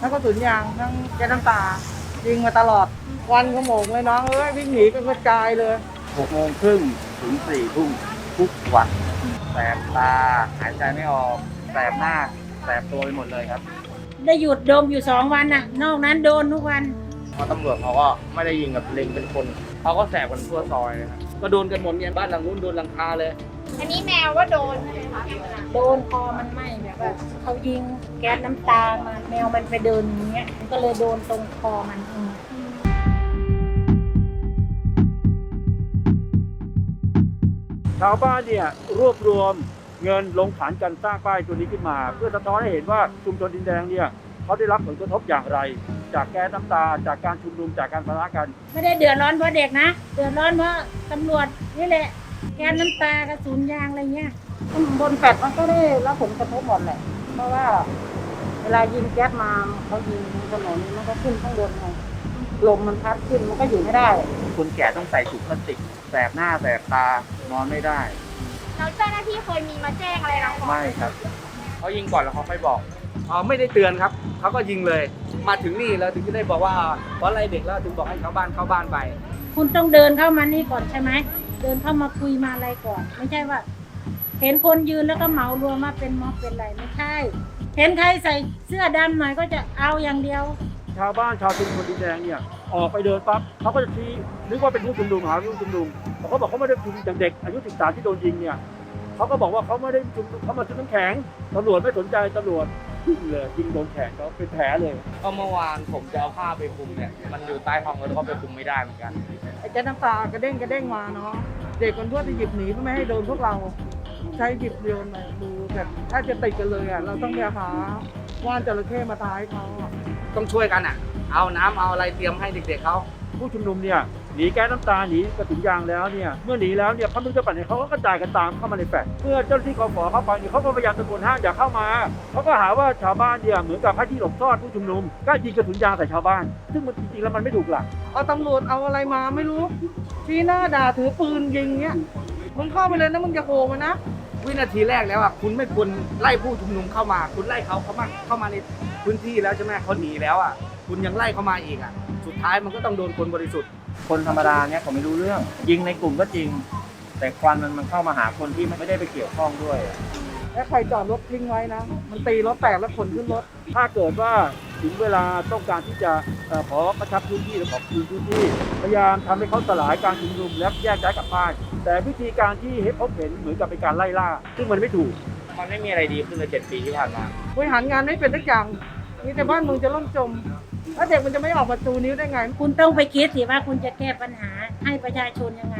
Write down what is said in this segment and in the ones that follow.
ทั้งกระสุนยางทั้งแก๊สน้ำตายิงมาตลอดวันขโมงเลยน้องเอ้ยวิ่งหนีเป็นกระจายเลยหกโมงครึ่งถึงสี่ทุ่มทุกวันแสบตาหายใจไม่ออกแสบหน้าแสบตัวไปหมดเลยครับ ได้หยุดดมอยู่สองวันน่ะ นอกนั้นโดนทุกวันเพราะตำรวจเขาก็ไม่ได้ยิงกับเล็งเป็นคน เขาก็แสบกันทั่วซอยเลยครับ ก็โดนกันหมดเนี่ยบ้านหลังนู้นโดนหลังคาเลย อันนี้แมวว่าโดนใช่ไหมคะโดนคอมันไหม้แบบว่าเขายิงแก๊สน้ำตามาแมวมันไปเดินอย่างเงี้ยมันก็เลยโดนตรงคอมันอืมชาวบ้านเนี่ยรวบรวมเงินลงขันกันสร้างป้ายตัวนี้ขึ้นมา เพื่อสะท้อนให้เห็นว่าชุมชนดินแดงเนี่ยเขาได้รับผลกระทบอย่างไร จากแก๊สน้ำตา จากการชุมนุมจากการพละกัน ไม่ได้เดือดร้อนเพราะเด็กนะ เดือดร้อนเพราะตำรวจนี่แหละ แก๊สน้ำตากระสุนยางอะไรเงี้ยบนแฟลตมันก็ได้รับผลกระทบหมดแหละ เพราะว่า เวลายิงแก๊สมาเขายิงถนนมันก็ขึ้นข้างบนไงลมมันพัดขึ้นมันก็อยู่ไม่ได้ คนแก่ต้องใส่ถุงพลาสติกแสบหน้าแสบตานอนไม่ได้แล้วเจ้าหน้าที่เคยมีมาแจ้งอะไรเราก่อนไม่ครับเขายิงก่อนแล้วเขาค่อยบอก อ๋อไม่ได้เตือนครับเขาก็ยิงเลย มาถึงนี่แล้วถึงจะได้บอกว่าเพราะอะไรเด็กแล้วถึงบอกให้ชาวบ้านเข้าบ้านไป คุณต้องเดินเข้ามานี่ก่อนใช่ไหมเดินเข้ามาคุยมาอะไรก่อน ไม่ใช่ว่า เห็นคนยืนแล้วก็เหมารวมมาเป็นม็อบเป็นไรไม่ใช่ เห็นใครใส่เสื้อดำหน่อยก็จะเอาอย่างเดียว ชาวบ้านชาวชุมชนดินแดงเนี่ยออกไปเดินปั๊บเขาก็จะชี้นึกว่าเป็นผู้ชุมนุมหาผู้ชุมนุมแต่เขาบอกเขาไม่ได้ชุมนุมอย่างเด็กอายุ 13 ที่โดนยิงเนี่ยเขาก็บอกว่าเขาไม่ได้ชุมนุมเขามาชุมน้ำแข็งตำรวจไม่สนใจตำรวจ ยิงเลยยิงโดนแขนเขาเป็นแผลเลย ก็เมื่อวานผมจะเอาผ้าไปคลุมเนี่ยมันอยู่ใต้ห้องแล้วก็ไปคลุมไม่ได้เหมือนกันไอ้แก๊สน้ำตากระเด้งกระเด้งมาเนาะเด็กคนทั่วจะหยิบหนีเพื่อไม่ให้โดนพวกเรา ใช้หยิบโยนมาดูแบบถ้าจะติดกันเลยอะเราต้องไปหาว่านจระเข้มาตายให้เขาอะต้องช่วยกันอะ เอาน้ำเอาอะไรเตรียมให้เด็กๆเขา ผู้ชุมนุมเนี่ยห นีแก๊สน้ำตาหนีกระสุนยางแล้วเนี่ยเมื่อหนีแล้วเนี่ยเขาไม่จะปัดไหนเขาก็กระจายกันตามเข้ามาในแฟลตเมื่อเจ้าหน้าที่กฟเข้าไปเนี่ยเขาก็พยายามตะโกนห้ามอย่าเข้ามาเขาก็หาว่าชาวบ้านเนี่ยเหมือนกับให้ที่หลบซ่อนผู้ชุมนุมก็ยิงกระสุนยางใส่ชาวบ้าน ซึ่งมันจริงๆแล้วมันไม่ถูกหลักเอาตำรวจเอาอะไรมาไม่รู้ชี้หน้าด่าถือปืนยิงเงี้ยมึงเข้าไปเลยนะมึงจะโกมันนะวินาทีแรกแล้วอะคุณไม่ควรไล่ผู้ชุมนุมเข้ามา คุณไล่เขาเข้ามาเข้ามาในพื้นที่แล้วใช่ไหมเขาหนีแล้วอะคุณยังไล่เข้ามาอีกอะ สุดท้ายมันก็ต้องโดนคนบริสุทธิ์ คนธรรมดาเนี่ยเขาไม่รู้เรื่อง ยิงในกลุ่มก็จริง แต่ควันมันมันเข้ามาหาคนที่ไม่ได้ไปเกี่ยวข้องด้วยแล้วใครจอดรถทิ้งไว้นะ มันตีรถแตกแล้วขนขึ้นรถ ถ้าเกิดว่าถึงเวลาต้องการที่จะเอ่อขอกระชับพื้นที่หรือขอคืนพื้นที่ พยายามทำให้เขาสลายการชุมนุมและแยกย้ายกลับบ้าน แต่วิธีการที่ให้พบเห็นเหมือนกับเป็นการไล่ล่า ซึ่งมันไม่ถูก มันไม่มีอะไรดีขึ้นเลยเจ็ดปีที่ผ่านมา บริหารงานไม่เป็นทุกอย่าง มีแต่บ้านเมึงจะล่มจม แล้วเด็กมันจะไม่ออกมาจูนิ้วได้ไง คุณต้องไปคิดสิว่าคุณจะแก้ปัญหาให้ประชาชนยังไง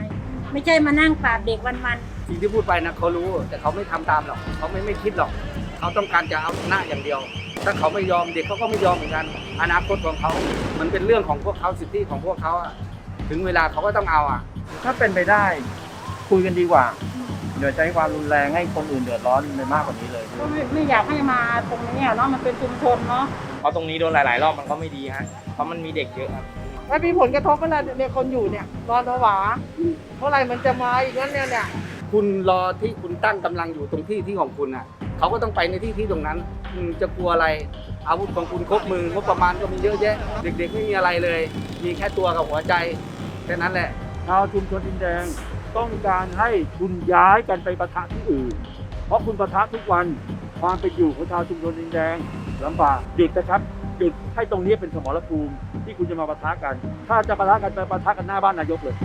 ไม่ใช่มานั่งปราบเด็กวันสิ่งที่พูดไปนะเขารู้ แต่เขาไม่ทำตามหรอกเขาไม่ไม่คิดหรอกเขาต้องการจะเอาชนะอย่างเดียว ถ้าเขาไม่ยอมเด็กเขาก็ไม่ยอมเหมือนกัน อนาคตของเขามันเป็นเรื่องของพวกเขาสิทธิของพวกเขาอะถึงเวลาเขาก็ต้องเอาอะถ้าเป็นไปได้ คุยกันดีกว่าเดี๋ยวใช้ความรุนแรงให้คนอื่นเดือดร้อนไปมากกว่านี้เลยก็ไม่ไม่อยากให้มาตรงนี้อะเนาะมันเป็นชุมชนเนาะเพราะตรงนี้โดนหลาย ๆ รอบมันก็ไม่ดีฮะเพราะมันมีเด็กเยอะครับแล้วมีผลกระทบเวลาเนี่ยคนอยู่เนี่ยนอนผวาเมื่อไหร่มันจะมาอีกนั้นเนี่ยเนี่ยคุณรอที่คุณตั้งกำลังอยู่ตรงที่ที่ของคุณอะเขาก็ต้องไปในที่ที่ตรงนั้นคุณจะกลัวอะไร อาวุธของคุณครบมืองบประมาณก็มีเยอะแยะ เด็ก ๆ ไม่มีอะไรเลย มีแค่ตัวกับหัวใจแค่นั้นแหละ ชาวชุมชนดินแดงต้องการให้คุณย้ายกันไปประทะที่อื่น เพราะคุณประทะทุกวันความเป็นอยู่ของชาวชุมชนดินแดงลำบากหยุดนะครับหยุดให้ตรงนี้เป็นสมรภูมิที่คุณจะมาประทะกัน ถ้าจะประทะกันไปประทะกันหน้าบ้านนายกเลย